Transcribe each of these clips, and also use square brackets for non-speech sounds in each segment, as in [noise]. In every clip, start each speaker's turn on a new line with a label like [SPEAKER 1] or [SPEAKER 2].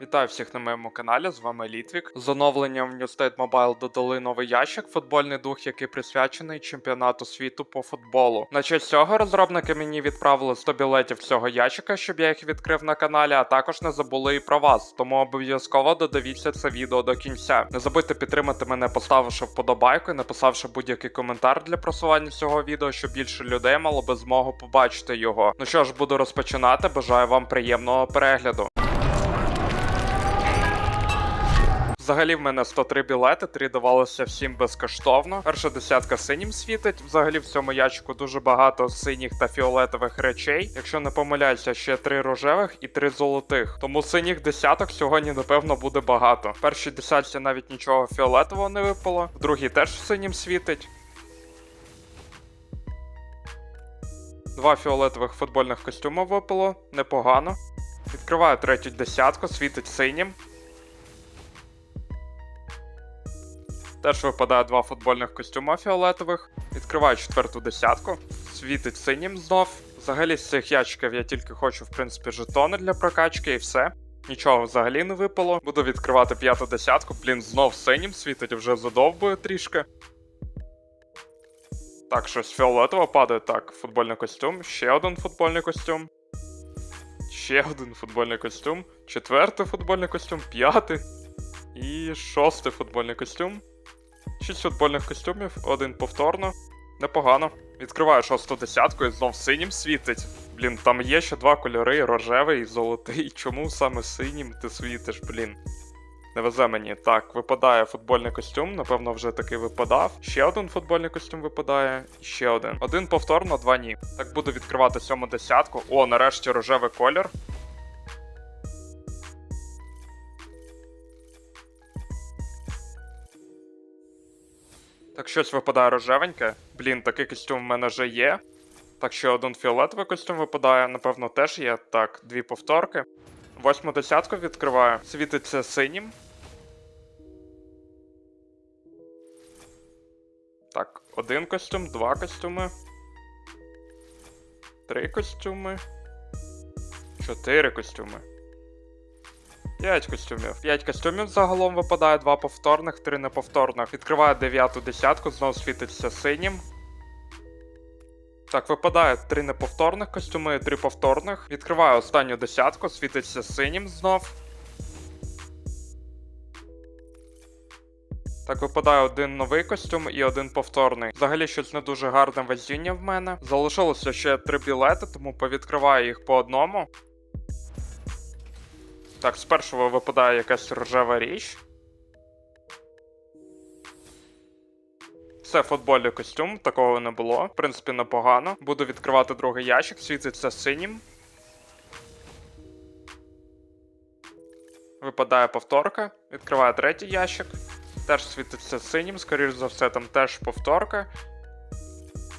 [SPEAKER 1] Вітаю всіх на моєму каналі, з вами Літвік. З оновленням New State Mobile додали новий ящик, футбольний дух, який присвячений чемпіонату світу по футболу. На честь цього розробники мені відправили 100 білетів цього ящика, щоб я їх відкрив на каналі, а також не забули і про вас. Тому обов'язково додивіться це відео до кінця. Не забудьте підтримати мене, поставивши вподобайку і написавши будь-який коментар для просування цього відео, щоб більше людей мало би змогу побачити його. Ну що ж, буду розпочинати. Бажаю вам приємного перегляду. Взагалі в мене 103 білети, 3 давалося всім безкоштовно. Перша десятка синім світить. Взагалі в цьому ящику дуже багато синіх та фіолетових речей. Якщо не помиляюся, ще 3 рожевих і 3 золотих. Тому синіх десяток сьогодні, напевно, буде багато. В першій десятці навіть нічого фіолетового не випало, в другій теж синім світить. Два фіолетових футбольних костюми випало, непогано. Відкриваю третю десятку, світить синім. Теж випадає два футбольних костюма фіолетових. Відкриваю четверту десятку. Світить синім знов. Взагалі з цих ящиків я тільки хочу, в принципі, жетони для прокачки і все. Нічого взагалі не випало. Буду відкривати п'яту десятку. Блін, знов синім світить, вже задовбує трішки. Так, щось фіолетово падає. Так, футбольний костюм. Ще один футбольний костюм. Ще один футбольний костюм. Четвертий футбольний костюм, п'ятий. І шостий футбольний костюм. Шість футбольних костюмів, один повторно. Непогано. Відкриваю шосту десятку і знов синім світить. Блін, там є ще два кольори: рожевий і золотий. [laughs] Чому саме синім ти світиш, блін? Не везе мені. Так, випадає футбольний костюм, напевно, вже таки випадав. Ще один футбольний костюм випадає, ще один. Один повторно, два ні. Так буду відкривати сьому десятку. О, нарешті рожевий колір. Так щось випадає рожевеньке. Блін, такий костюм в мене вже є. Так що один фіолетовий костюм випадає, напевно, теж є. Так, дві повторки. Восьму десятку відкриваю. Світиться синім. Так, один костюм, два костюми. Три костюми. Чотири костюми. П'ять костюмів. П'ять костюмів загалом випадає, два повторних, три неповторних. Відкриваю дев'яту десятку, знову світиться синім. Так, випадає три неповторних костюми і три повторних. Відкриваю останню десятку, світиться синім знов. Так, випадає один новий костюм і один повторний. Взагалі щось не дуже гарне везіння в мене. Залишилося ще три білети, тому повідкриваю їх по одному. Так, з першого випадає якась рожева річ. Це футбольний костюм, такого не було. В принципі, непогано. Буду відкривати другий ящик, світиться синім. Випадає повторка. Відкриваю третій ящик. Теж світиться синім, скоріш за все, там теж повторка.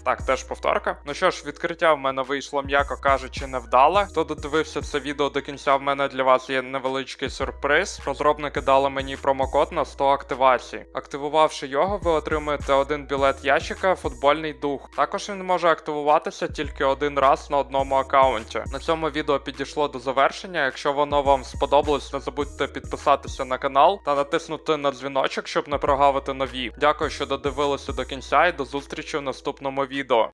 [SPEAKER 1] Так, теж повторка. Ну що ж, відкриття в мене вийшло, м'яко кажучи, невдале. Хто додивився це відео до кінця, в мене для вас є невеличкий сюрприз. Розробники дали мені промокод на 100 активацій. Активувавши його, ви отримуєте один білет ящика, футбольний дух. Також він може активуватися тільки один раз на одному аккаунті. На цьому відео підійшло до завершення. Якщо воно вам сподобалось, не забудьте підписатися на канал та натиснути на дзвіночок, щоб не прогавити нові. Дякую, що додивилися до кінця, і до зустрічі в наступному відео.